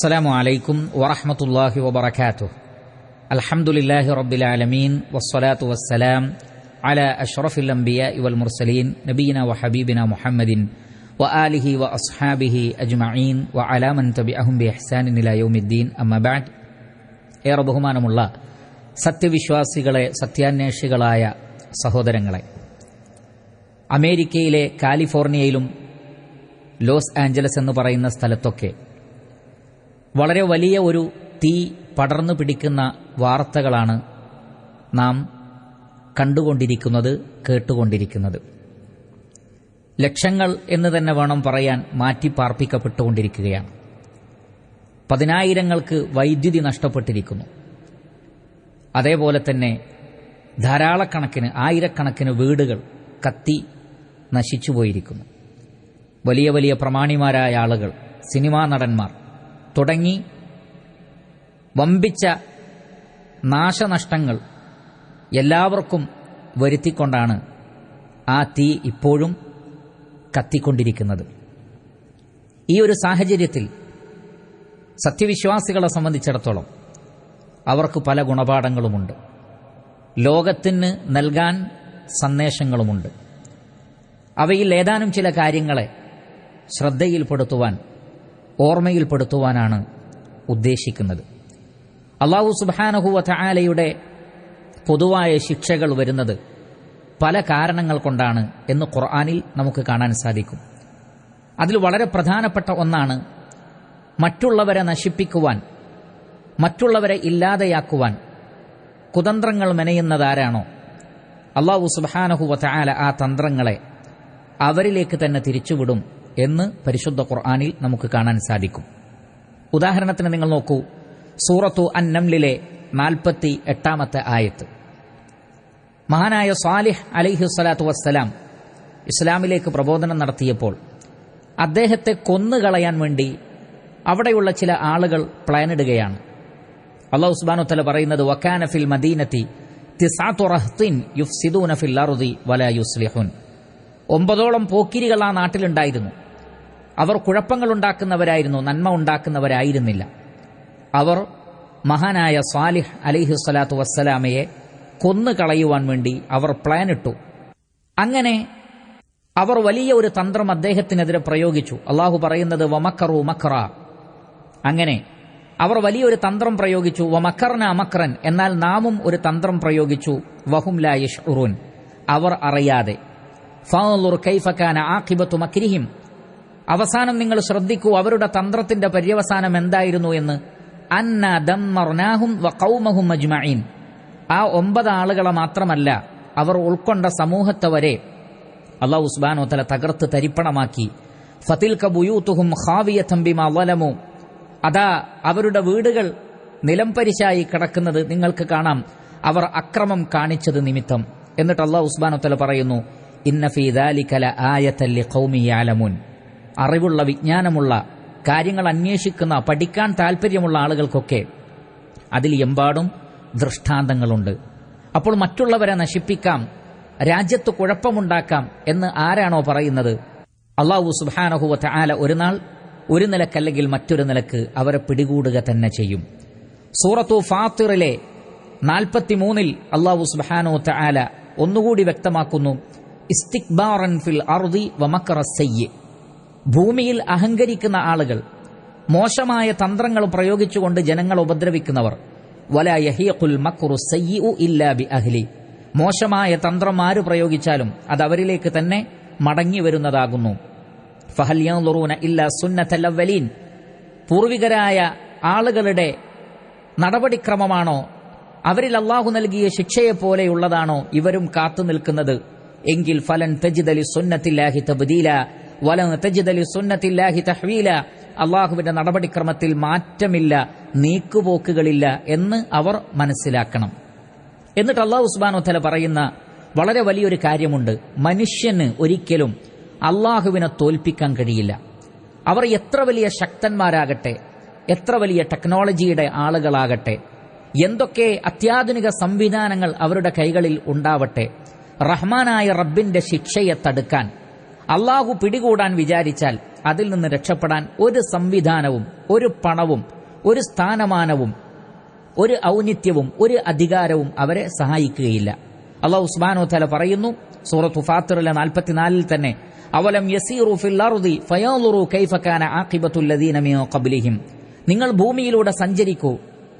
السلام عليكم ورحمة الله وبركاته الحمد لله رب العالمين والصلاة والسلام على أشرف الأنبياء والمرسلين نبينا وحبيبنا محمد وآله وأصحابه أجمعين وعلى من تبعهم بإحسان إلى يوم الدين أما بعد ഏറെ ബഹുമാനമുള്ള സത്യവിശ്വാസികളെ സത്യാന്വേഷികളായ സഹോദരങ്ങളെ അമേരിക്കയിലെ കാലിഫോർണിയയിലും ലോസ് ആഞ്ചലസ് എന്ന് പറയുന്ന സ്ഥലത്തൊക്കെ വളരെ വലിയ ഒരു തീ പടർന്നു പിടിക്കുന്ന വാർത്തകളാണ് നാം കണ്ടുകൊണ്ടിരിക്കുന്നത് കേട്ടുകൊണ്ടിരിക്കുന്നത്. ലക്ഷങ്ങൾ എന്ന് തന്നെ വേണം പറയാൻ മാറ്റിപ്പാർപ്പിക്കപ്പെട്ടുകൊണ്ടിരിക്കുകയാണ് പതിനായിരങ്ങൾക്ക് വൈദ്യുതി നഷ്ടപ്പെട്ടിരിക്കുന്നു. അതേപോലെ തന്നെ ധാരാളക്കണക്കിന് ആയിരക്കണക്കിന് വീടുകൾ കത്തി നശിച്ചുപോയിരിക്കുന്നു. വലിയ വലിയ പ്രമാണിമാരായ ആളുകൾ സിനിമാ നടന്മാർ തുടങ്ങി വമ്പിച്ച നാശനഷ്ടങ്ങൾ എല്ലാവർക്കും വരുത്തിക്കൊണ്ടാണ് ആ തീ ഇപ്പോഴും കത്തിക്കൊണ്ടിരിക്കുന്നത്. ഈ ഒരു സാഹചര്യത്തിൽ സത്യവിശ്വാസികളെ സംബന്ധിച്ചിടത്തോളം അവർക്ക് പല ഗുണപാഠങ്ങളുമുണ്ട്. ലോകത്തിന് നൽകാൻ സന്ദേശങ്ങളുമുണ്ട്. അവയിൽ ഏതാനും ചില കാര്യങ്ങളെ ശ്രദ്ധയിൽപ്പെടുത്തുവാൻ ഓർമ്മയിൽപ്പെടുത്തുവാനാണ് ഉദ്ദേശിക്കുന്നത്. അള്ളാഹു സുബാനഹുവ ചായാലയുടെ പൊതുവായ ശിക്ഷകൾ വരുന്നത് പല കാരണങ്ങൾ കൊണ്ടാണ് എന്ന് ഖുർആാനിൽ നമുക്ക് കാണാൻ സാധിക്കും. അതിൽ വളരെ പ്രധാനപ്പെട്ട ഒന്നാണ് മറ്റുള്ളവരെ നശിപ്പിക്കുവാൻ മറ്റുള്ളവരെ ഇല്ലാതെയാക്കുവാൻ കുതന്ത്രങ്ങൾ മെനയുന്നതാരാണോ? അള്ളാഹു സുബാനഹുവ ചായാല ആ തന്ത്രങ്ങളെ അവരിലേക്ക് തന്നെ തിരിച്ചുവിടും എന്ന് പരിശുദ്ധ ഖുർആാനിൽ നമുക്ക് കാണാൻ സാധിക്കും. ഉദാഹരണത്തിന് നിങ്ങൾ നോക്കൂ സൂറത്തു അൻ അന്നംലിലെ നാൽപ്പത്തി എട്ടാമത്തെ ആയത്ത്. മഹാനായ സാലിഹ് അലിഹു സ്വലാത്തു വസ്സലാം ഇസ്ലാമിലേക്ക് പ്രബോധനം നടത്തിയപ്പോൾ അദ്ദേഹത്തെ കൊന്നുകളയാൻ വേണ്ടി അവിടെയുള്ള ചില ആളുകൾ പ്ലാനിടുകയാണ്. അള്ളാഹു ഉസ്ബാനു തല പറയുന്നത് വക്കാന ഫിൽ മദീനത്തി യുഫ്സിദൂന ഫിൽ അറുദി വല യുസ്ലിഹുൻ. ഒമ്പതോളം പോക്കിരികൾ ആ നാട്ടിലുണ്ടായിരുന്നു. അവർ കുഴപ്പങ്ങൾ ഉണ്ടാക്കുന്നവരായിരുന്നു നന്മ ഉണ്ടാക്കുന്നവരായിരുന്നില്ല. അവർ മഹാനായ സാലിഹ് അലിഹു സ്വലാത്തു വസ്സലാമയെ കൊന്നു കളയുവാൻ വേണ്ടി അവർ പ്ലാനിട്ടു. അങ്ങനെ അവർ വലിയ ഒരു തന്ത്രം അദ്ദേഹത്തിനെതിരെ പ്രയോഗിച്ചു. അള്ളാഹു പറയുന്നത് വമക്കറു മക്ര അങ്ങനെ അവർ വലിയൊരു തന്ത്രം പ്രയോഗിച്ചു വമക്കറിന അമക്രൻ എന്നാൽ നാമും ഒരു തന്ത്രം പ്രയോഗിച്ചു വഹും ലായിഷ് ഉറുൻ അവർ അറിയാതെ ഫാളുർ കൈഫക്കാന ആഖിബത്തു മക്രിഹിം. അവസാനം നിങ്ങൾ ശ്രദ്ധിക്കൂ അവരുടെ തന്ത്രത്തിന്റെ പര്യവസാനം എന്തായിരുന്നു എന്ന്. അന്ന ദമ്മർനാഹും വ ആ ഒമ്പത് ആളുകളെ മാത്രമല്ല അവർ ഉൾക്കൊണ്ട സമൂഹത്തെ വരെ അള്ളാഹു ഉസ്ബാനോ തല തകർത്ത് തരിപ്പണമാക്കി. ഫതിൽക ബുയൂത്തുഹും ഹാവിയ ബിമാ വലമു. അതാ അവരുടെ വീടുകൾ നിലംപരിശായി കിടക്കുന്നത് നിങ്ങൾക്ക് കാണാം. അവർ അക്രമം കാണിച്ചത് നിമിത്തം. എന്നിട്ട് അള്ളാഹു ഉസ്ബാനോ തല പറയുന്നു ഇന്നഫീദാലിക്കല ആയത്തല്ലി കൗമിയാലമുൻ അറിവുള്ള വിജ്ഞാനമുള്ള കാര്യങ്ങൾ അന്വേഷിക്കുന്ന പഠിക്കാൻ താല്പര്യമുള്ള ആളുകൾക്കൊക്കെ അതിൽ എമ്പാടും ദൃഷ്ടാന്തങ്ങളുണ്ട്. അപ്പോൾ മറ്റുള്ളവരെ നശിപ്പിക്കാം രാജ്യത്ത് കുഴപ്പമുണ്ടാക്കാം എന്ന് ആരാണോ പറയുന്നത്? അള്ളാഹു സുബാനഹുവ ആല ഒരു നാൾ ഒരു നിലക്കല്ലെങ്കിൽ മറ്റൊരു നിലയ്ക്ക് അവരെ പിടികൂടുക തന്നെ ചെയ്യും. സൂറത്തു ഫാത്തിറിലെ നാൽപ്പത്തിമൂന്നിൽ അള്ളാഹു സുബാനോ ആല ഒന്നുകൂടി വ്യക്തമാക്കുന്നു ഇസ്തിക്ബാറൻ ഫിൽ അറുദി വമക്കറ സയ്യ്. ഭൂമിയിൽ അഹങ്കരിക്കുന്ന ആളുകൾ മോശമായ തന്ത്രങ്ങൾ പ്രയോഗിച്ചുകൊണ്ട് ജനങ്ങളെ ഉപദ്രവിക്കുന്നവർ. ഇല്ലാ ബി അഹ്ലി. മോശമായ തന്ത്രം ആര് പ്രയോഗിച്ചാലും അത് അവരിലേക്ക് തന്നെ മടങ്ങി വരുന്നതാകുന്നു. പൂർവികരായ ആളുകളുടെ നടപടിക്രമമാണോ? അവരിൽ അള്ളാഹു നൽകിയ ശിക്ഷയെ പോലെയുള്ളതാണോ ഇവരും കാത്തു നിൽക്കുന്നത്? എങ്കിൽ ഫലൻ തജിദലി സുന്നത്തില്ലാഹി തബ്ദീല. തഹ്വീല അള്ളാഹുവിന്റെ നടപടിക്രമത്തിൽ മാറ്റമില്ല നീക്കുപോക്കുകളില്ല എന്ന് അവർ മനസ്സിലാക്കണം. എന്നിട്ട് അള്ളാഹു ഉസ്മാനോത്തല പറയുന്ന വളരെ വലിയൊരു കാര്യമുണ്ട്. മനുഷ്യന് ഒരിക്കലും അള്ളാഹുവിനെ തോൽപ്പിക്കാൻ കഴിയില്ല. അവർ എത്ര വലിയ ശക്തന്മാരാകട്ടെ എത്ര വലിയ ടെക്നോളജിയുടെ ആളുകളാകട്ടെ എന്തൊക്കെ അത്യാധുനിക സംവിധാനങ്ങൾ അവരുടെ കൈകളിൽ ഉണ്ടാവട്ടെ റഹ്മാനായ റബ്ബിന്റെ ശിക്ഷയെ തടുക്കാൻ അള്ളാഹു പിടികൂടാൻ വിചാരിച്ചാൽ അതിൽ നിന്ന് രക്ഷപ്പെടാൻ ഒരു സംവിധാനവും ഒരു പണവും ഒരു സ്ഥാനമാനവും ഒരു ഔന്നിത്യവും ഒരു അധികാരവും അവരെ സഹായിക്കുകയില്ല. അള്ളാഹു ഉസ്മാനോ തല പറയുന്നു സൂറത്തു ഫാത്തിറിലെ നാൽപ്പത്തിനാലിൽ തന്നെ അവലം യസീറു ഫിൽ അർദി ഫയാളുറു കൈഫ കാന ആഖിബത്തുൽ മിൻ ഖബ്ലിഹിം. നിങ്ങൾ ഭൂമിയിലൂടെ സഞ്ചരിക്കൂ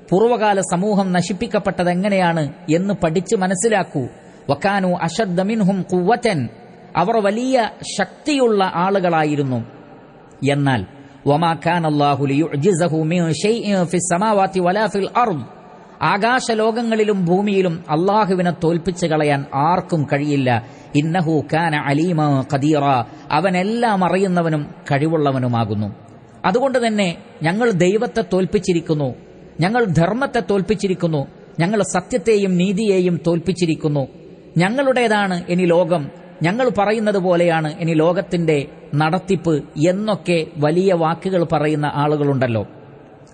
പൂർവകാല സമൂഹം നശിപ്പിക്കപ്പെട്ടത് എങ്ങനെയാണ് എന്ന് പഠിച്ച് മനസ്സിലാക്കൂ. വക്കാനു അഷദ്ദ മിൻഹും അവർ വലിയ ശക്തിയുള്ള ആളുകളായിരുന്നു. എന്നാൽ ആകാശലോകങ്ങളിലും ഭൂമിയിലും അള്ളാഹുവിനെ തോൽപ്പിച്ചു കളയാൻ ആർക്കും കഴിയില്ല. ഇന്നഹു കാന അലീമ ഖദീറ. അവനെല്ലാം അറിയുന്നവനും കഴിവുള്ളവനുമാകുന്നു. അതുകൊണ്ട് തന്നെ ഞങ്ങൾ ദൈവത്തെ തോൽപ്പിച്ചിരിക്കുന്നു. ഞങ്ങൾ ധർമ്മത്തെ തോൽപ്പിച്ചിരിക്കുന്നു. ഞങ്ങൾ സത്യത്തെയും നീതിയെയും തോൽപ്പിച്ചിരിക്കുന്നു. ഞങ്ങളുടേതാണ് ഇനി ലോകം. ഞങ്ങൾ പറയുന്നത് പോലെയാണ് ഇനി ലോകത്തിന്റെ നടത്തിപ്പ് എന്നൊക്കെ വലിയ വാക്കുകൾ പറയുന്ന ആളുകളുണ്ടല്ലോ.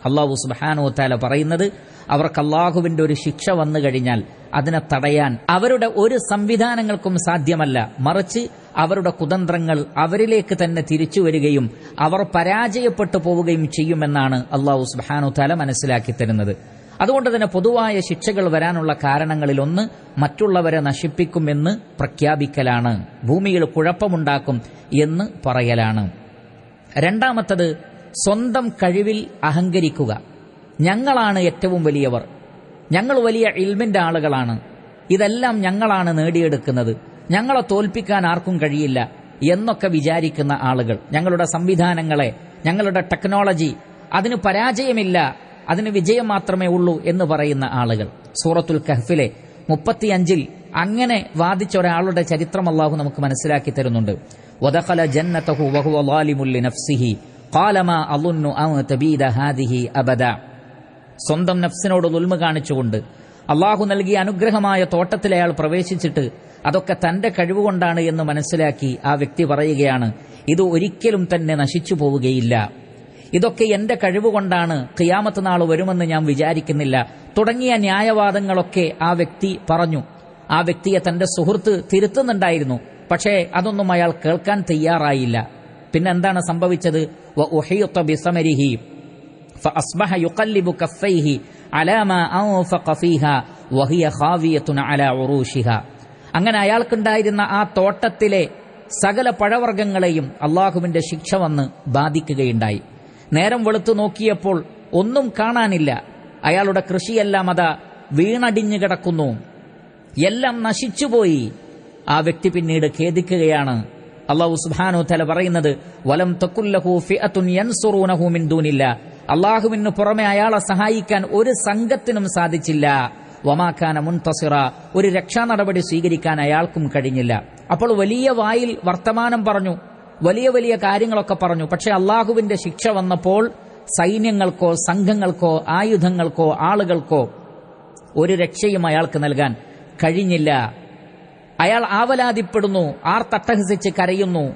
അള്ളാഹു സുബാനോത്താല താല പറയുന്നത് അവർക്ക് അള്ളാഹുവിന്റെ ഒരു ശിക്ഷ വന്നു കഴിഞ്ഞാൽ അതിനെ തടയാൻ അവരുടെ ഒരു സംവിധാനങ്ങൾക്കും സാധ്യമല്ല. മറിച്ച് അവരുടെ കുതന്ത്രങ്ങൾ അവരിലേക്ക് തന്നെ തിരിച്ചു വരികയും അവർ പരാജയപ്പെട്ടു പോവുകയും ചെയ്യുമെന്നാണ് അള്ളാഹു സുബാനു താല മനസ്സിലാക്കി തരുന്നത്. അതുകൊണ്ട് തന്നെ പൊതുവായ ശിക്ഷകൾ വരാനുള്ള കാരണങ്ങളിലൊന്ന് മറ്റുള്ളവരെ നശിപ്പിക്കുമെന്ന് പ്രഖ്യാപിക്കലാണ്. ഭൂമിയിൽ കുഴപ്പമുണ്ടാക്കും എന്ന് പറയലാണ്. രണ്ടാമത്തത് സ്വന്തം കഴിവിൽ അഹങ്കരിക്കുക. ഞങ്ങളാണ് ഏറ്റവും വലിയവർ. ഞങ്ങൾ വലിയ ഇൽമിന്റെ ആളുകളാണ്. ഇതെല്ലാം ഞങ്ങളാണ് നേടിയെടുക്കുന്നത്. ഞങ്ങളെ തോൽപ്പിക്കാൻ ആർക്കും കഴിയില്ല എന്നൊക്കെ വിചാരിക്കുന്ന ആളുകൾ. ഞങ്ങളുടെ സംവിധാനങ്ങളെ ഞങ്ങളുടെ ടെക്നോളജി അതിന് പരാജയമില്ല അതിന് വിജയം മാത്രമേ ഉള്ളൂ എന്ന് പറയുന്ന ആളുകൾ. സൂറത്തുൽ കഹ്ഫിലെ മുപ്പത്തിയഞ്ചിൽ അങ്ങനെ വാദിച്ച ഒരാളുടെ ചരിത്രം അള്ളാഹു നമുക്ക് മനസ്സിലാക്കി തരുന്നുണ്ട്. വദഖല ജന്നതഹു വഹുവ ളാലിമുൽ ലിനഫ്സിഹി. ഖാല അളുന്നു തബീദ ഹാദിഹി അബദ. സ്വന്തം നഫ്സിനോട് ഉൽമ കാണിച്ചുകൊണ്ട് അള്ളാഹു നൽകിയ അനുഗ്രഹമായ തോട്ടത്തിൽ അയാൾ പ്രവേശിച്ചിട്ട് അതൊക്കെ തന്റെ കഴിവുകൊണ്ടാണ് എന്ന് മനസ്സിലാക്കി ആ വ്യക്തി പറയുകയാണ് ഇത് ഒരിക്കലും തന്നെ നശിച്ചു പോവുകയില്ല. ഇതൊക്കെ എന്റെ കഴിവുകൊണ്ടാണ് ഖിയാമത്ത് നാൾ വരുമെന്ന് ഞാൻ വിചാരിക്കുന്നില്ല തുടങ്ങിയ ന്യായവാദങ്ങളൊക്കെ ആ വ്യക്തി പറഞ്ഞു ആ വ്യക്തിയെ തന്റെ സുഹൃത്ത് തിരുത്തുന്നുണ്ടായിരുന്നു പക്ഷേ അതൊന്നും അയാൾ കേൾക്കാൻ തയ്യാറായില്ല പിന്നെന്താണ് സംഭവിച്ചത് വ ഉഹീത്ത ബിസമരിഹി فأصبح يقلب كفيه على ما أنفق فيها وهي خاوية على عروشها അങ്ങനെ അയാൾക്കുണ്ടായിരുന്ന ആ തോട്ടത്തിലെ സകല പഴവർഗ്ഗങ്ങളെയും അള്ളാഹുവിന്റെ ശിക്ഷ വന്ന് ബാധിക്കുകയുണ്ടായി നേരം വെളുത്തു നോക്കിയപ്പോൾ ഒന്നും കാണാനില്ല. അയാളുടെ കൃഷിയെല്ലാം അതാ വീണടിഞ്ഞു കിടക്കുന്നു. എല്ലാം നശിച്ചുപോയി. ആ വ്യക്തി പിന്നീട് ഖേദിക്കുകയാണ്. അള്ളാഹു സുബ്ഹാനഹു തല പറയുന്നത് വലം തക്കുല്ലഹു ഫിഅത്തുൻ യൻസുറൂനഹു മിൻ ദൂനില്ല. അള്ളാഹുവിന് പുറമെ അയാളെ സഹായിക്കാൻ ഒരു സംഘത്തിനും സാധിച്ചില്ല. വമാക്കാന മുൻതസിറ. ഒരു രക്ഷാ നടപടി സ്വീകരിക്കാൻ അയാൾക്കും കഴിഞ്ഞില്ല. അപ്പോൾ വലിയ വായിൽ വർത്തമാനം പറഞ്ഞു വലിയ വലിയ കാര്യങ്ങളൊക്കെ പറഞ്ഞു. പക്ഷെ അള്ളാഹുവിന്റെ ശിക്ഷ വന്നപ്പോൾ സൈന്യങ്ങൾക്കോ സംഘങ്ങൾക്കോ ആയുധങ്ങൾക്കോ ആളുകൾക്കോ ഒരു രക്ഷയും അയാൾക്ക് നൽകാൻ കഴിഞ്ഞില്ല. അയാൾ ആവലാതിപ്പെടുന്നു ആർ തട്ടഹസിച്ച് കരയുന്നു.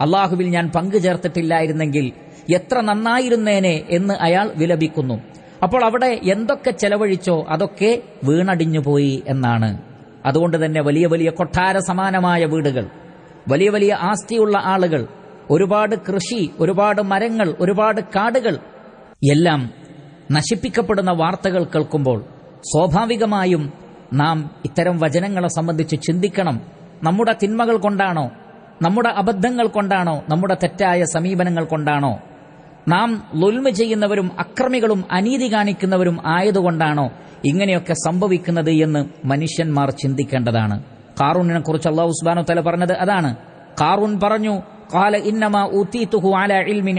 അള്ളാഹുവിൽ ഞാൻ പങ്കു ചേർത്തിട്ടില്ലായിരുന്നെങ്കിൽ എത്ര നന്നായിരുന്നേനെ എന്ന് അയാൾ വിലപിക്കുന്നു. അപ്പോൾ അവിടെ എന്തൊക്കെ ചെലവഴിച്ചോ അതൊക്കെ വീണടിഞ്ഞുപോയി എന്നാണ്. അതുകൊണ്ട് തന്നെ വലിയ വലിയ കൊട്ടാര സമാനമായ വീടുകൾ. വലിയ വലിയ ആസ്തിയുള്ള ആളുകൾ ഒരുപാട് കൃഷി ഒരുപാട് മരങ്ങൾ ഒരുപാട് കാടുകൾ എല്ലാം നശിപ്പിക്കപ്പെടുന്ന വാർത്തകൾ കേൾക്കുമ്പോൾ സ്വാഭാവികമായും നാം ഇത്തരം വചനങ്ങളെ സംബന്ധിച്ച് ചിന്തിക്കണം. നമ്മുടെ തിന്മകൾ കൊണ്ടാണോ? നമ്മുടെ അബദ്ധങ്ങൾ കൊണ്ടാണോ? നമ്മുടെ തെറ്റായ സമീപനങ്ങൾ കൊണ്ടാണോ? നാം ലുൽമ ചെയ്യുന്നവരും അക്രമികളും അനീതി കാണിക്കുന്നവരും ആയതുകൊണ്ടാണോ ഇങ്ങനെയൊക്കെ സംഭവിക്കുന്നത് എന്ന് മനുഷ്യന്മാർ ചിന്തിക്കേണ്ടതാണ്. കാറൂണിനെ കുറിച്ച് അള്ളാഹു ഉസ്ബാനു തല പറഞ്ഞത് അതാണ്. കാറൂൺ പറഞ്ഞു കാല ഇന്നമാ ഇൽമിൻ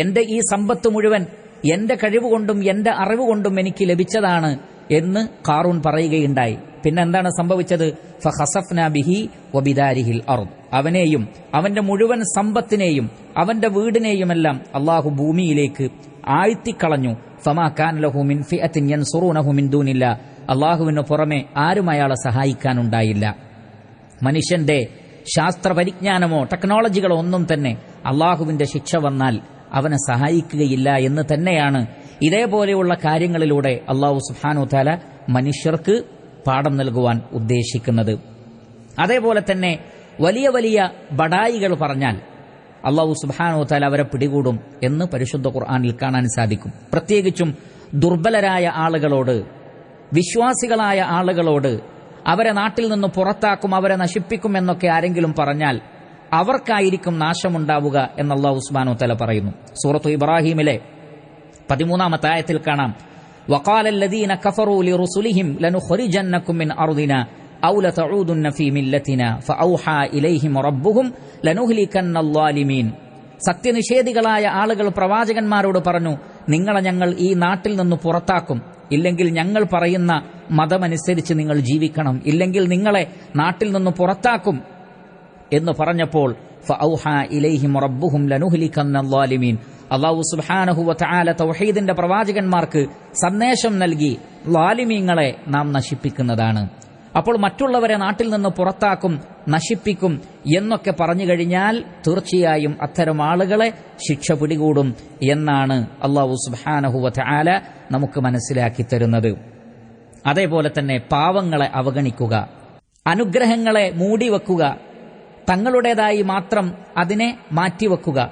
എന്റെ ഈ സമ്പത്ത് മുഴുവൻ എന്റെ കഴിവുകൊണ്ടും എന്റെ അറിവുകൊണ്ടും എനിക്ക് ലഭിച്ചതാണ് എന്ന് കാറൂൺ പറയുകയുണ്ടായി. പിന്നെ എന്താണ് സംഭവിച്ചത്? ബിഹി വബിദാരിഹിൽ അവനെയും അവന്റെ മുഴുവൻ സമ്പത്തിനെയും അവന്റെ വീടിനെയുമെല്ലാം അള്ളാഹു ഭൂമിയിലേക്ക് ആഴ്ത്തിക്കളഞ്ഞു. ഫമാ ലഹു മിൻ ഫിഅത്തിൻ യൻസുറൂനഹു മിൻ അള്ളാഹുവിന് പുറമെ ആരും അയാളെ സഹായിക്കാനുണ്ടായില്ല. മനുഷ്യന്റെ ശാസ്ത്രപരിജ്ഞാനമോ ടെക്നോളജികളോ ഒന്നും തന്നെ അള്ളാഹുവിന്റെ ശിക്ഷ വന്നാൽ അവനെ സഹായിക്കുകയില്ല എന്ന് തന്നെയാണ് ഇതേപോലെയുള്ള കാര്യങ്ങളിലൂടെ അള്ളാഹു സുഹാനു താല മനുഷ്യർക്ക് പാഠം നൽകുവാൻ ഉദ്ദേശിക്കുന്നത്. അതേപോലെ തന്നെ വലിയ വലിയ ബടായികൾ പറഞ്ഞാൽ അള്ളാഹു സുബാനോ താല അവരെ പിടികൂടും എന്ന് പരിശുദ്ധ ഖുർആാനിൽ കാണാൻ സാധിക്കും. പ്രത്യേകിച്ചും ദുർബലരായ ആളുകളോട് വിശ്വാസികളായ ആളുകളോട് അവരെ നാട്ടിൽ നിന്ന് പുറത്താക്കും അവരെ നശിപ്പിക്കും എന്നൊക്കെ ആരെങ്കിലും പറഞ്ഞാൽ അവർക്കായിരിക്കും നാശമുണ്ടാവുക എന്നുള്ള ഉസ്മാനു തല പറയുന്നു. സൂറത്തു ഇബ്രാഹിമിലെ പതിമൂന്നാമത്തെ ആയത്തിൽ കാണാം. വക്കാലല്ലദീന കഫറു ലി റുസുലിഹിം ലനുഖരിജന്നകും മിൻ അർദിന ഔ ഫീ മില്ലത്തിന ഫഔഹാ ഇലൈഹിം റബ്ബുഹും ലനുഹ്ലികന്ന സത്യനിഷേധികളായ ആളുകൾ പ്രവാചകന്മാരോട് പറഞ്ഞു നിങ്ങളെ ഞങ്ങൾ ഈ നാട്ടിൽ നിന്ന് പുറത്താക്കും. ഇല്ലെങ്കിൽ ഞങ്ങൾ പറയുന്ന മതമനുസരിച്ച് നിങ്ങൾ ജീവിക്കണം. ഇല്ലെങ്കിൽ നിങ്ങളെ നാട്ടിൽ നിന്ന് പുറത്താക്കും. എന്ന് പറഞ്ഞപ്പോൾ അള്ളാഹു സുബ്ഹാനഹു വതആല തൗഹീദിന്റെ പ്രവാചകന്മാർക്ക് സന്ദേശം നൽകി ലാലിമീങ്ങളെ നാം നശിപ്പിക്കുന്നതാണ്. അപ്പോൾ മറ്റുള്ളവരെ നാട്ടിൽ നിന്ന് പുറത്താക്കും നശിപ്പിക്കും എന്നൊക്കെ പറഞ്ഞു കഴിഞ്ഞാൽ തീർച്ചയായും അത്തരം ആളുകളെ ശിക്ഷ പിടികൂടും എന്നാണ് അള്ളാഹു സുബ്ഹാനഹു ആല നമുക്ക് മനസ്സിലാക്കി തരുന്നത്. അതേപോലെ തന്നെ പാവങ്ങളെ അവഗണിക്കുക അനുഗ്രഹങ്ങളെ മൂടിവെക്കുക തങ്ങളുടേതായി മാത്രം അതിനെ മാറ്റിവെക്കുക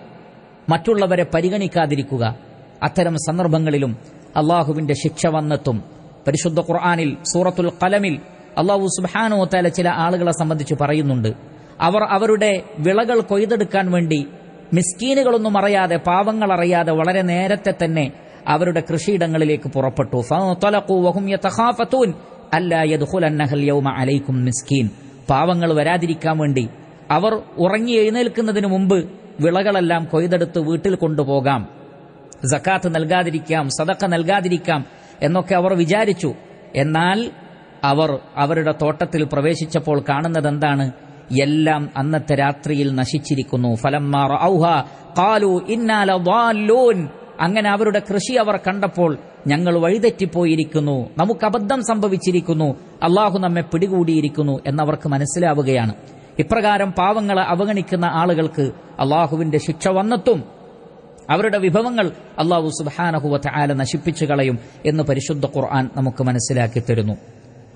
മറ്റുള്ളവരെ പരിഗണിക്കാതിരിക്കുക. അത്തരം സന്ദർഭങ്ങളിലും അള്ളാഹുവിന്റെ ശിക്ഷ വന്നെത്തും. പരിശുദ്ധ ഖുർആാനിൽ സൂറത്തുൽ കലമിൽ അള്ളാഹു സുബാനോ തല ചില ആളുകളെ സംബന്ധിച്ച് പറയുന്നുണ്ട്. അവർ അവരുടെ വിളകൾ കൊയ്തെടുക്കാൻ വേണ്ടി മിസ്കീനുകളൊന്നും അറിയാതെ പാവങ്ങൾ അറിയാതെ വളരെ നേരത്തെ തന്നെ അവരുടെ കൃഷിയിടങ്ങളിലേക്ക് പുറപ്പെട്ടു. അലൈക്കും മിസ്കീൻ. പാവങ്ങൾ വരാതിരിക്കാൻ വേണ്ടി അവർ ഉറങ്ങി എഴുന്നേൽക്കുന്നതിന് മുമ്പ് വിളകളെല്ലാം കൊയ്തെടുത്ത് വീട്ടിൽ കൊണ്ടുപോകാം. സക്കാത്ത് നൽകാതിരിക്കാം സദക്ക നൽകാതിരിക്കാം എന്നൊക്കെ അവർ വിചാരിച്ചു. എന്നാൽ അവർ അവരുടെ തോട്ടത്തിൽ പ്രവേശിച്ചപ്പോൾ കാണുന്നത് എന്താണ് എല്ലാം അന്നത്തെ രാത്രിയിൽ നശിച്ചിരിക്കുന്നു. ഫലംമാർ കാലു ഇന്നാല അങ്ങനെ അവരുടെ കൃഷി അവർ കണ്ടപ്പോൾ ഞങ്ങൾ വഴിതെറ്റിപ്പോയിരിക്കുന്നു. നമുക്ക് അബദ്ധം സംഭവിച്ചിരിക്കുന്നു. അള്ളാഹു നമ്മെ പിടികൂടിയിരിക്കുന്നു എന്നവർക്ക് മനസ്സിലാവുകയാണ്. ഇപ്രകാരം പാവങ്ങളെ അവഗണിക്കുന്ന ആളുകൾക്ക് അള്ളാഹുവിന്റെ ശിക്ഷ വന്നെത്തും. അവരുടെ വിഭവങ്ങൾ അള്ളാഹു സുബാനഹുവ ആല നശിപ്പിച്ചു കളയും എന്ന് പരിശുദ്ധ ഖുർആൻ നമുക്ക് മനസ്സിലാക്കി തരുന്നു.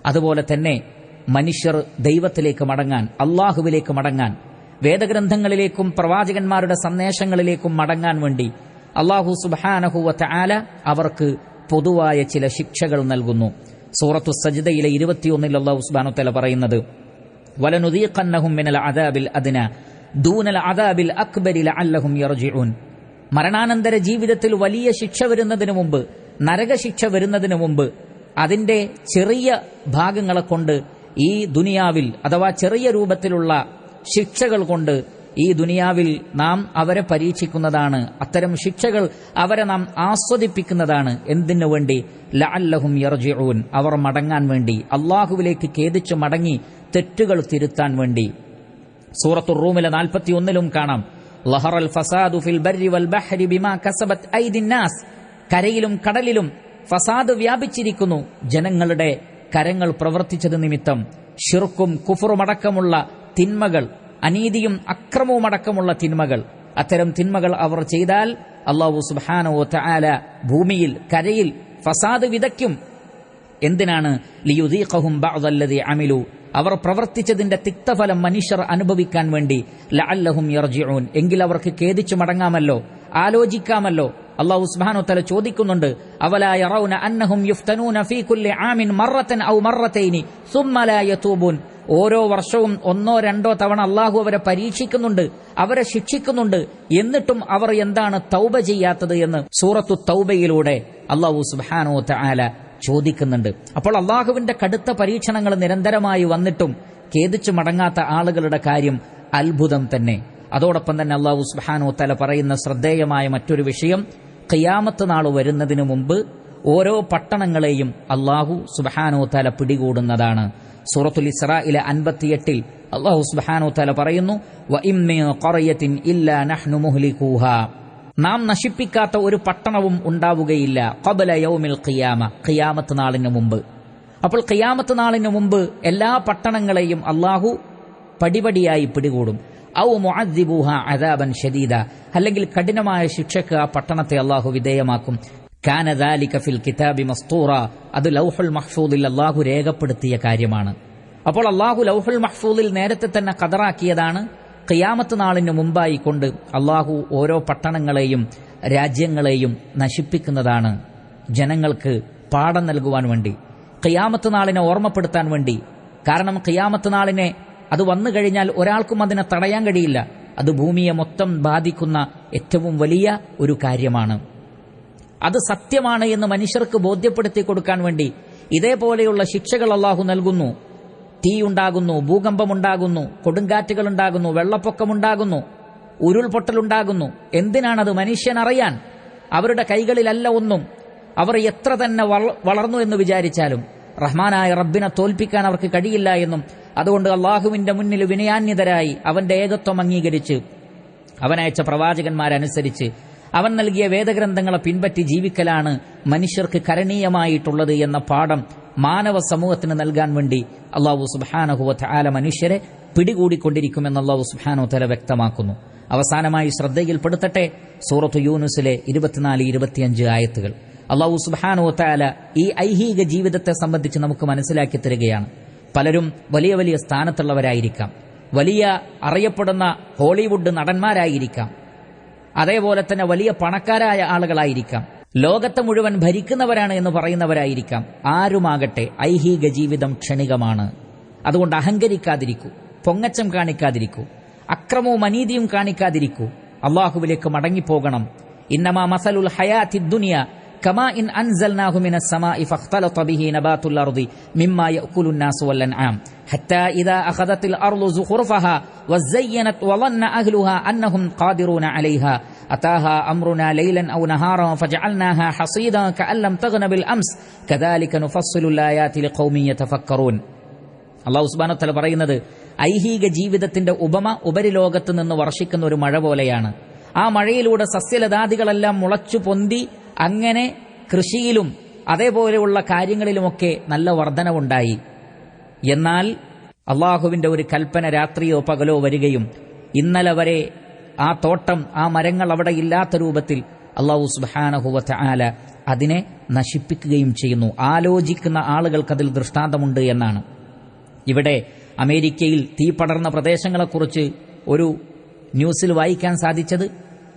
അതുപോലെ തന്നെ മനുഷ്യർ ദൈവത്തിലേക്ക് മടങ്ങാൻ അള്ളാഹുവിലേക്ക് മടങ്ങാൻ വേദഗ്രന്ഥങ്ങളിലേക്കും പ്രവാചകന്മാരുടെ സന്ദേശങ്ങളിലേക്കും മടങ്ങാൻ വേണ്ടി അള്ളാഹു സുബാനഹുവത്ത് ആല അവർക്ക് പൊതുവായ ചില ശിക്ഷകൾ നൽകുന്നു. സൂറത്തു സജിതയിലെ ഇരുപത്തിയൊന്നിൽ അള്ളാഹു സുബാനുത്തല പറയുന്നത് മരണാനന്തര ജീവിതത്തിൽ വലിയ ശിക്ഷ വരുന്നതിനു മുമ്പ് നരകശിക്ഷ വരുന്നതിനു മുമ്പ് അതിന്റെ ചെറിയ ഭാഗങ്ങളെ കൊണ്ട് ഈ ദുനിയാവിൽ അഥവാ ചെറിയ രൂപത്തിലുള്ള ശിക്ഷകൾ കൊണ്ട് ഈ ദുനിയാവിൽ നാം അവരെ പരീക്ഷിക്കുന്നതാണ്. അത്തരം ശിക്ഷകൾ അവരെ നാം ആസ്വദിപ്പിക്കുന്നതാണ്. എന്തിനു വേണ്ടി? ലഅല്ലഹും യർജിഊൻ. അവർ മടങ്ങാൻ വേണ്ടി. അള്ളാഹുവിലേക്ക് ഖേദിച്ചു മടങ്ങി തെറ്റുകൾ തിരുത്താൻ വേണ്ടി. സൂറത്തുർ റൂമിലെ നാൽപ്പത്തി ഒന്നിലും കാണാം. ലഹറൽ ഫസാദു ഫിൽ ബർരി വൽ ബഹരി ബിമാ കസബത് ഐദിന്നാസ് കരയിലും കടലിലും ഫസാദ് വ്യാപിച്ചിരിക്കുന്നു. ജനങ്ങളുടെ കരങ്ങൾ പ്രവർത്തിച്ചത് നിമിത്തം ഷിർക്കും കുഫറുമടക്കമുള്ള തിന്മകൾ അനീതിയും അക്രമവുമടക്കമുള്ള തിന്മകൾ. അത്തരം തിന്മകൾ അവർ ചെയ്താൽ അള്ളാഹു സുബാനോ തആല ഭൂമിയിൽ കരയിൽ ഫസാദ് വിതയ്ക്കും. എന്തിനാണ്? ലിയുദീഖഹും ബഅദല്ലദി അമിലു. അവർ പ്രവർത്തിച്ചതിന്റെ തിക്തഫലം മനുഷ്യർ അനുഭവിക്കാൻ വേണ്ടി. ലഅല്ലഹും യർജിഊൻ. എങ്കിൽ അവർക്ക് ഖേദിച്ചു മടങ്ങാമല്ലോ ആലോചിക്കാമല്ലോ. അള്ളാഹു സുബ്ഹാനഹു തല ചോദിക്കുന്നുണ്ട് അവലാ യറൗന അന്നഹും യുഫ്തനൂന ഫീ കുല്ലി ആമിൻ മറത്തൻ ഔ മറത്തൈനി സുമ്മ ലാ യതൂബുൻ? ഓരോ വർഷവും ഒന്നോ രണ്ടോ തവണ അള്ളാഹു അവരെ പരീക്ഷിക്കുന്നുണ്ട് അവരെ ശിക്ഷിക്കുന്നുണ്ട് എന്നിട്ടും അവർ എന്താണ് തൗബ ചെയ്യാത്തത് എന്ന് സൂറത്തു തൗബയിലൂടെ അള്ളാഹു സുബ്ഹാനഹു തആല ചോദിക്കുന്നുണ്ട്. അപ്പോൾ അള്ളാഹുവിന്റെ കടുത്ത പരീക്ഷണങ്ങൾ നിരന്തരമായി വന്നിട്ടും ഖേദിച്ചു മടങ്ങാത്ത ആളുകളുടെ കാര്യം അത്ഭുതം തന്നെ. അതോടൊപ്പം തന്നെ അള്ളാഹു സുബാനോ തല പറയുന്ന ശ്രദ്ധേയമായ മറ്റൊരു വിഷയം കയ്യാമത്ത് നാൾ വരുന്നതിന് മുമ്പ് ഓരോ പട്ടണങ്ങളെയും അള്ളാഹു സുബഹാനോ തല പിടികൂടുന്നതാണ്. സൂറത്തുൽ ഇസ്രായിലെ അൻപത്തിയെട്ടിൽ അള്ളാഹു സുബഹാനോ തല പറയുന്നു. നാം നശിപ്പിക്കാത്ത ഒരു പട്ടണവും ഉണ്ടാവുകയില്ല കബല യൗമിൽ ഖിയാമ ഖിയാമത്ത് നാളിന് മുമ്പ്. അപ്പോൾ ഖിയാമത്ത് നാളിന് മുമ്പ് എല്ലാ പട്ടണങ്ങളെയും അള്ളാഹു പടിപടിയായി പിടികൂടും. അല്ലെങ്കിൽ കഠിനമായ ശിക്ഷയ്ക്ക് ആ പട്ടണത്തെ അള്ളാഹു വിധേയമാക്കും. കാന ദാലിക ഫിൽ കിതാബി മസ്തൂറ. അത് ലൗഹുൽ മഹ്ഫൂദിൽ അള്ളാഹു രേഖപ്പെടുത്തിയ കാര്യമാണ്. അപ്പോൾ അള്ളാഹു ലൗഹുൽ മഹ്ഫൂദിൽ നേരത്തെ തന്നെ കതറാക്കിയതാണ് ഖിയാമത്ത് നാളിന് മുമ്പായി കൊണ്ട് അള്ളാഹു ഓരോ പട്ടണങ്ങളെയും രാജ്യങ്ങളെയും നശിപ്പിക്കുന്നതാണ് ജനങ്ങൾക്ക് പാഠം നൽകുവാൻ വേണ്ടി. ഖിയാമത്ത് നാളിനെ ഓർമ്മപ്പെടുത്താൻ വേണ്ടി. കാരണം ഖിയാമത്ത് നാളിനെ അത് വന്നു കഴിഞ്ഞാൽ ഒരാൾക്കും അതിനെ തടയാൻ കഴിയില്ല. അത് ഭൂമിയെ മൊത്തം ബാധിക്കുന്ന ഏറ്റവും വലിയ ഒരു കാര്യമാണ്. അത് സത്യമാണ് എന്ന് മനുഷ്യർക്ക് ബോധ്യപ്പെടുത്തി കൊടുക്കാൻ വേണ്ടി ഇതേപോലെയുള്ള ശിക്ഷകൾ അള്ളാഹു നൽകുന്നു. തീയുണ്ടാകുന്നു ഭൂകമ്പമുണ്ടാകുന്നു കൊടുങ്കാറ്റുകൾ ഉണ്ടാകുന്നു വെള്ളപ്പൊക്കമുണ്ടാകുന്നു ഉരുൾപൊട്ടലുണ്ടാകുന്നു എന്തിനാണത് മനുഷ്യൻ അറിയാൻ? അവരുടെ കൈകളിലല്ല ഒന്നും. അവർ എത്ര തന്നെ വളർന്നു എന്ന് വിചാരിച്ചാലും. റഹ്മാനായ റബ്ബിനെ തോൽപ്പിക്കാൻ അവർക്ക് കഴിയില്ല എന്നും അതുകൊണ്ട് അള്ളാഹുവിന്റെ മുന്നിൽ വിനയാന്യതരായി അവന്റെ ഏകത്വം അംഗീകരിച്ച് അവനയച്ച പ്രവാചകന്മാരനുസരിച്ച് അവൻ നൽകിയ വേദഗ്രന്ഥങ്ങളെ പിൻപറ്റി ജീവിക്കലാണ് മനുഷ്യർക്ക് കരണീയമായിട്ടുള്ളത് എന്ന പാഠം മാനവ സമൂഹത്തിന് നൽകാൻ വേണ്ടി അള്ളാഹു സുബാനഹുവത്ത് ആല മനുഷ്യരെ പിടികൂടിക്കൊണ്ടിരിക്കുമെന്ന് അള്ളാഹു സുബാനു തല വ്യക്തമാക്കുന്നു. അവസാനമായി ശ്രദ്ധയിൽപ്പെടുത്തട്ടെ സൂറത്ത് യൂനുസിലെ ഇരുപത്തിനാല് ഇരുപത്തിയഞ്ച് ആയത്തുകൾ. അള്ളാഹു സുബാനു താല ഈ ഐഹിക ജീവിതത്തെ സംബന്ധിച്ച് നമുക്ക് മനസ്സിലാക്കി തരികയാണ്. പലരും വലിയ വലിയ സ്ഥാനത്തുള്ളവരായിരിക്കാം. വലിയ അറിയപ്പെടുന്ന ഹോളിവുഡ് നടന്മാരായിരിക്കാം. അതേപോലെ തന്നെ വലിയ പണക്കാരായ ആളുകളായിരിക്കാം. ലോകത്തെ മുഴുവൻ ഭരിക്കുന്നവരാണ് എന്ന് പറയുന്നവരായിരിക്കാം. ആരുമാകട്ടെ ഐഹിക ജീവിതം ക്ഷണികമാണ്. അതുകൊണ്ട് അഹങ്കരിക്കാതിരിക്കൂ പൊങ്ങച്ചം കാണിക്കാതിരിക്കൂ അക്രമവും അനീതിയും കാണിക്കാതിരിക്കൂ. അള്ളാഹുവിലേക്ക് മടങ്ങിപ്പോകണം. ഇന്നമാ മസലുൽ ഹയാത്തി ദുനിയ كما إن أنزلناه من السماء فاختلط به نبات الأرض مما يأكل الناس والأنعام حتى إذا أخذت الأرض زخرفها وزينت وظن أهلها أنهم قادرون عليها أتاها أمرنا ليلا أو نهارا فجعلناها حصيدا كأن لم تغن بالأمس كذلك نفصل الآيات لقوم يتفكرون അള്ളാഹു സുബാനത്തല പറയുന്നത് ഐഹിക ജീവിതത്തിന്റെ ഉപമ ഉപരിലോകത്ത് നിന്ന് വർഷിക്കുന്ന ഒരു മഴ പോലെയാണ് ആ മഴയിലൂടെ സസ്യലതാദികളെല്ലാം മുളച്ചു പൊന്തി അങ്ങനെ കൃഷിയിലും അതേപോലെയുള്ള കാര്യങ്ങളിലുമൊക്കെ നല്ല വർധനവുണ്ടായി. എന്നാൽ അള്ളാഹുവിന്റെ ഒരു കൽപ്പന രാത്രിയോ പകലോ വരികയും ഇന്നലെ വരെ ആ തോട്ടം ആ മരങ്ങൾ അവിടെ ഇല്ലാത്ത രൂപത്തിൽ അള്ളാഹു സുബാനഹുവത്ത ആല അതിനെ നശിപ്പിക്കുകയും ചെയ്യുന്നു. ആലോചിക്കുന്ന ആളുകൾക്ക് അതിൽ ദൃഷ്ടാന്തമുണ്ട് എന്നാണ്. ഇവിടെ അമേരിക്കയിൽ തീ പടർന്ന പ്രദേശങ്ങളെക്കുറിച്ച് ഒരു ന്യൂസിൽ വായിക്കാൻ സാധിച്ചത്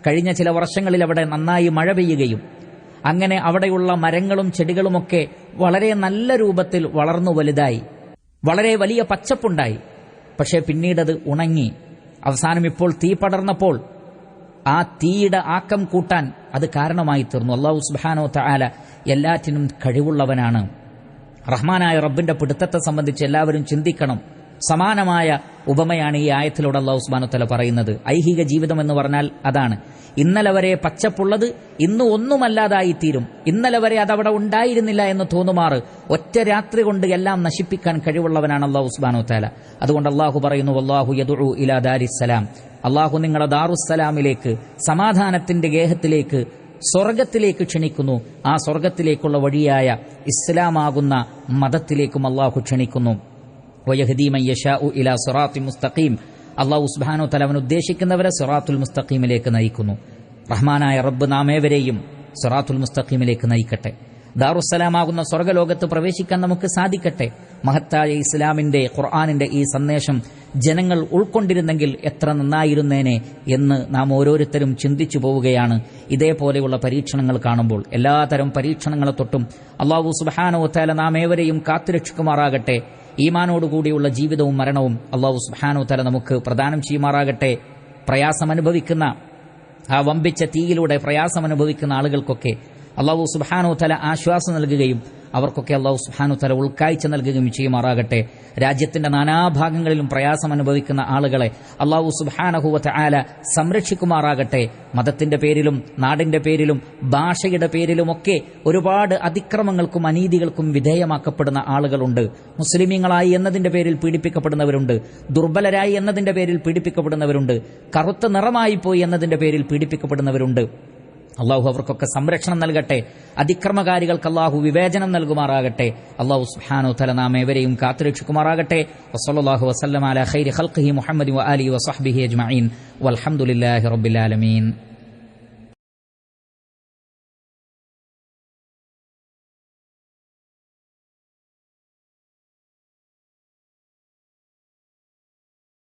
കഴിഞ്ഞ ചില വർഷങ്ങളിൽ അവിടെ നന്നായി മഴ പെയ്യുകയും അങ്ങനെ അവിടെയുള്ള മരങ്ങളും ചെടികളുമൊക്കെ വളരെ നല്ല രൂപത്തിൽ വളർന്നു വലുതായി. വളരെ വലിയ പച്ചപ്പുണ്ടായി. പക്ഷേ പിന്നീടത് ഉണങ്ങി. അവസാനം ഇപ്പോൾ തീ പടർന്നപ്പോൾ ആ തീയുടെ ആക്കം കൂട്ടാൻ അത് കാരണമായി തീർന്നു. അള്ളാഹു സുബാനോ തആല എല്ലാറ്റിനും കഴിവുള്ളവനാണ്. റഹ്മാനായ റബ്ബിന്റെ പിടുത്തത്തെ സംബന്ധിച്ച് എല്ലാവരും ചിന്തിക്കണം. സമാനമായ ഉപമയാണ് ഈ ആയത്തിലൂടെ അള്ളാഹു സുബാനോ തല പറയുന്നത്. ഐഹിക ജീവിതം എന്ന് പറഞ്ഞാൽ അതാണ്. ഇന്നലെ വരെ പച്ചപ്പുള്ളത് ഇന്ന് ഒന്നുമല്ലാതായി തീരും. ഇന്നലെ വരെ അതവിടെ ഉണ്ടായിരുന്നില്ല എന്ന് തോന്നുമാറ് ഒറ്റ രാത്രി കൊണ്ട് എല്ലാം നശിപ്പിക്കാൻ കഴിവുള്ളവനാണ് അള്ളാഹു ഉസ്ബാനു താല അതുകൊണ്ട് അള്ളാഹു പറയുന്നു അള്ളാഹു യദുഉ ഇലാ ദാരിസ്സലാം. അള്ളാഹു നിങ്ങളെ ദാറുസ്സലാമിലേക്ക് സമാധാനത്തിന്റെ ഗേഹത്തിലേക്ക് സ്വർഗത്തിലേക്ക് ക്ഷണിക്കുന്നു. ആ സ്വർഗത്തിലേക്കുള്ള വഴിയായ ഇസ്ലാമാകുന്ന മതത്തിലേക്കും അള്ളാഹു ക്ഷണിക്കുന്നു. വയഹദീമൻ ഉ ഇലാ സുറാത്തി മുസ്തഖീം. അള്ളാഹു സുബ്ഹാനഹു തആല അവൻ ഉദ്ദേശിക്കുന്നവരെ സിറാത്തുൽ മുസ്തഖീമിലേക്ക് നയിക്കുന്നു. റഹ്മാനായ റബ്ബ് നാമേവരെയും സിറാത്തുൽ മുസ്തഖീമിലേക്ക് നയിക്കട്ടെ. ദാറുസ്സലാമാകുന്ന സ്വർഗലോകത്ത് പ്രവേശിക്കാൻ നമുക്ക് സാധിക്കട്ടെ. മഹത്തായ ഇസ്ലാമിന്റെ ഖുർആാനിന്റെ ഈ സന്ദേശം ജനങ്ങൾ ഉൾക്കൊണ്ടിരുന്നെങ്കിൽ എത്ര നന്നായിരുന്നേനെ എന്ന് നാം ഓരോരുത്തരും ചിന്തിച്ചു പോവുകയാണ്. ഇതേപോലെയുള്ള പരീക്ഷണങ്ങൾ കാണുമ്പോൾ എല്ലാതരം പരീക്ഷണങ്ങളെ തൊട്ടും അള്ളാഹു സുബാനോ താല നാം ഏവരെയും കാത്തുരക്ഷിക്കുമാറാകട്ടെ. ഈമാനോടുകൂടിയുള്ള ജീവിതവും മരണവും അള്ളാഹു സുബാനോത്താല നമുക്ക് പ്രദാനം ചെയ്യുമാറാകട്ടെ. പ്രയാസമനുഭവിക്കുന്ന ആ വമ്പിച്ച തീയിലൂടെ പ്രയാസം അനുഭവിക്കുന്ന ആളുകൾക്കൊക്കെ അള്ളാഹു സുബാനു തല ആശ്വാസം നൽകുകയും അവർക്കൊക്കെ അള്ളാഹു സുബാനു തല ഉൾക്കാഴ്ച നൽകുകയും ചെയ്യുമാറാകട്ടെ. രാജ്യത്തിന്റെ നാനാഭാഗങ്ങളിലും പ്രയാസം അനുഭവിക്കുന്ന ആളുകളെ അള്ളാഹു സുബാനഹുവത്ത് ആല സംരക്ഷിക്കുമാറാകട്ടെ. മതത്തിന്റെ പേരിലും നാടിന്റെ പേരിലും ഭാഷയുടെ പേരിലുമൊക്കെ ഒരുപാട് അതിക്രമങ്ങൾക്കും അനീതികൾക്കും വിധേയമാക്കപ്പെടുന്ന ആളുകളുണ്ട്. മുസ്ലിമീങ്ങളായി എന്നതിന്റെ പേരിൽ പീഡിപ്പിക്കപ്പെടുന്നവരുണ്ട്. ദുർബലരായി എന്നതിന്റെ പേരിൽ പീഡിപ്പിക്കപ്പെടുന്നവരുണ്ട്. കറുത്ത നിറമായി പോയി എന്നതിന്റെ പേരിൽ പീഡിപ്പിക്കപ്പെടുന്നവരുണ്ട്. അള്ളാഹു അവർക്കൊക്കെ സംരക്ഷണം നൽകട്ടെ. അതിക്രമകാരികൾക്ക് അള്ളാഹു വിവേചനം നൽകുമാറാകട്ടെ. അള്ളാഹു സുഹാനോ തല നാം ഏവരെയും കാത്തുരക്ഷിക്കുമാറാകട്ടെ. വസല്ലാഹു വസ്ലം അല ഖൈരി ഖൽഖിഹി മുഹമ്മദ് അലി വസഹ്ബിഹി അജ്മഈൻ. വൽഹംദുലില്ലാഹി റബ്ബിൽ ആലമീൻ.